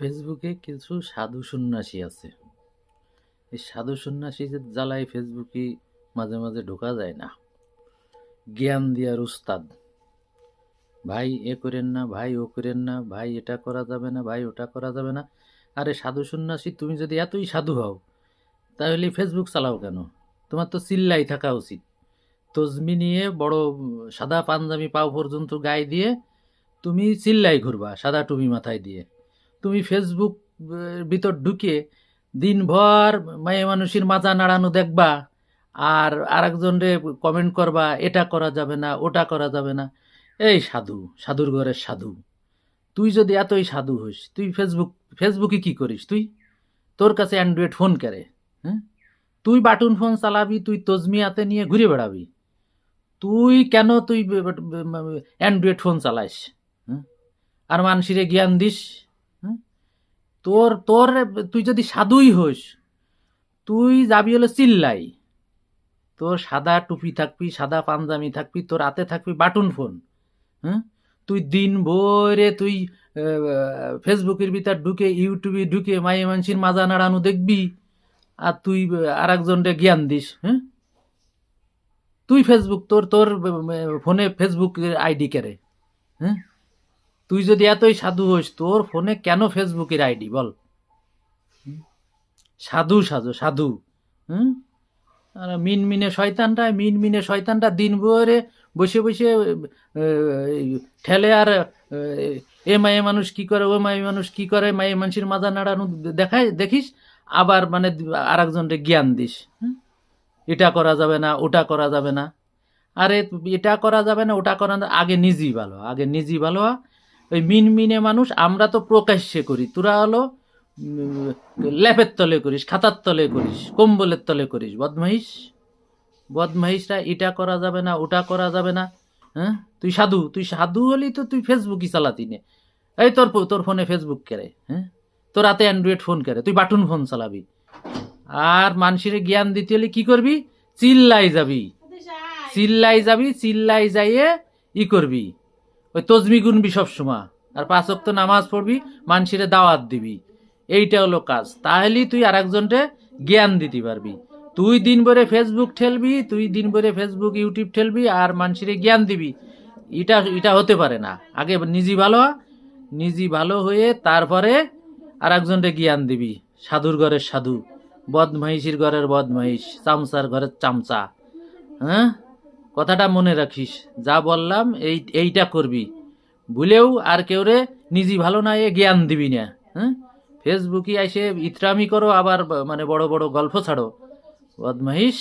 ফেসবুকে কিছু সাধু সন্ন্যাসী আছে। এই সাধু সন্ন্যাসীদের জ্বালায় ফেসবুকে মাঝে মাঝে ঢোকা যায় না? জ্ঞান দেওয়ার উস্তাদ। ভাই এ করেন না, ভাই ও করেন না, ভাই এটা করা যাবে না, ভাই ওটা করা যাবে না। আরে সাধু সন্ন্যাসী, তুমি যদি এতই সাধু হও, তাহলে ফেসবুক চালাও কেন? তোমার তো চিল্লাই থাকা উচিত। তজমি নিয়ে বড় সাদা পাঞ্জাবি পাও পর্যন্ত গায়ে দিয়ে তুমি চিল্লাই ঘুরবা, সাদা টুপি মাথায় দিয়ে। তুমি ফেসবুক ভিতর ঢুকে দিনভর মায়ে মানুষের মাজা নাড়ানো দেখবা, আর আরেকজন রে কমেন্ট করবা, এটা করা যাবে না, ওটা করা যাবে না। এই সাধু, সাধুর ঘরের সাধু। তুই যদি এতই সাধু হইস তুই ফেসবুক ফেসবুকে কি করিস তুই? তোর কাছে অ্যান্ড্রয়েড ফোন করে হ্যাঁ? তুই বাটুন ফোন চালাবি, তুই তজমি হাতে নিয়ে ঘুরে বেড়াবি। তুই কেন তুই অ্যান্ড্রয়েড ফোন চালাইস হ্যাঁ? আর মানুষের জ্ঞান দিস? তোর তোর, তুই যদি সাধুই হোস, তুই যাবি হলো চিল্লাই। তোর সাদা টুপি থাকবি, সাদা পাঞ্জামি থাকবি, তোর হাতে থাকবি বাটন ফোন হ্যাঁ তুই দিন ভরে তুই ফেসবুকের ভিতর ঢুকে, ইউটিউবে ঢুকে মায়ে মানুষের মাজা নাড়ানো দেখবি, আর তুই আর একজনকে জ্ঞান দিস হ্যাঁ তুই ফেসবুক, তোর তোর ফোনে ফেসবুক আইডি কেরে হ্যাঁ তুই যদি এতই সাধু হইস তোর ফোনে কেন ফেসবুকের আইডি বল? সাধু সাধু সাধু। হুম? আর মিন মিনে শয়তানটা মিন মিনে শয়তানটা দিন ভরে বসে বসে ঠেলে আর, এ মায়ে মানুষ কি করে, ও মায়ে মানুষ কি করে, মায়ে মানুষের মাজা নাড়ানো দেখায়, দেখিস? আবার মানে আর একজনকে জ্ঞান দিস? এটা করা যাবে না, ওটা করা যাবে না। আরে, এটা করা যাবে না, ওটা করা আগে নিজেই ভালো, আগে নিজেই ভালো। ওই মিন মিনে মানুষ আমরা তো প্রকাশ্যে করি। তোরা হলো ল্যাপের তলে করিস খাতার তলে করিস কম্বলের তলে করিস। বদমাইশ? বদমাইশরা এটা করা যাবে না ওটা করা যাবে না। হ্যাঁ? তুই সাধু তুই সাধু হলি তো তুই ফেসবুকই চালাতি নে। এই তোর তোর ফোনে ফেসবুক কেরে হ্যাঁ? তোর হাতে অ্যান্ড্রয়েড ফোন কেরে তুই বাটুন ফোন চালাবি। আর মানুষের জ্ঞান দিতে হলে কি করবি? চিল্লাই যাবি। চিল্লাই যাবি চিল্লাই যাইয়ে ই করবি। ওই তজমি গুনবি সবসময়। আর পাঁচ ওয়াক্ত নামাজ পড়বি মানুষের দাওয়াত দিবি। এইটা হলো কাজ। তাহলেই তুই আর একজনকে জ্ঞান দিতে পারবি। তুই দিন ভরে ফেসবুক ঠেলবি, তুই দিন ভরে ফেসবুক ইউটিউব ঠেলবি আর মানসিরে জ্ঞান দিবি। এটা এটা হতে পারে না। আগে নিজে ভালো নিজে ভালো হয়ে তারপরে আর জ্ঞান দিবি। সাধুর ঘরের সাধু বদমহিষির ঘরের বদমহিষ চামচার ঘরের চামচা হ্যাঁ? কথাটা মনে রাখিস। যা বললাম, এই, এইটা করবি। ভুলেও আর কেউ রে নিজে ভালো না এ জ্ঞান দিবি না হ্যাঁ? ফেসবুকে আইসে ইতরামি করো, আবার মানে বড় বড় গল্প ছাড়ো। বদমাহিস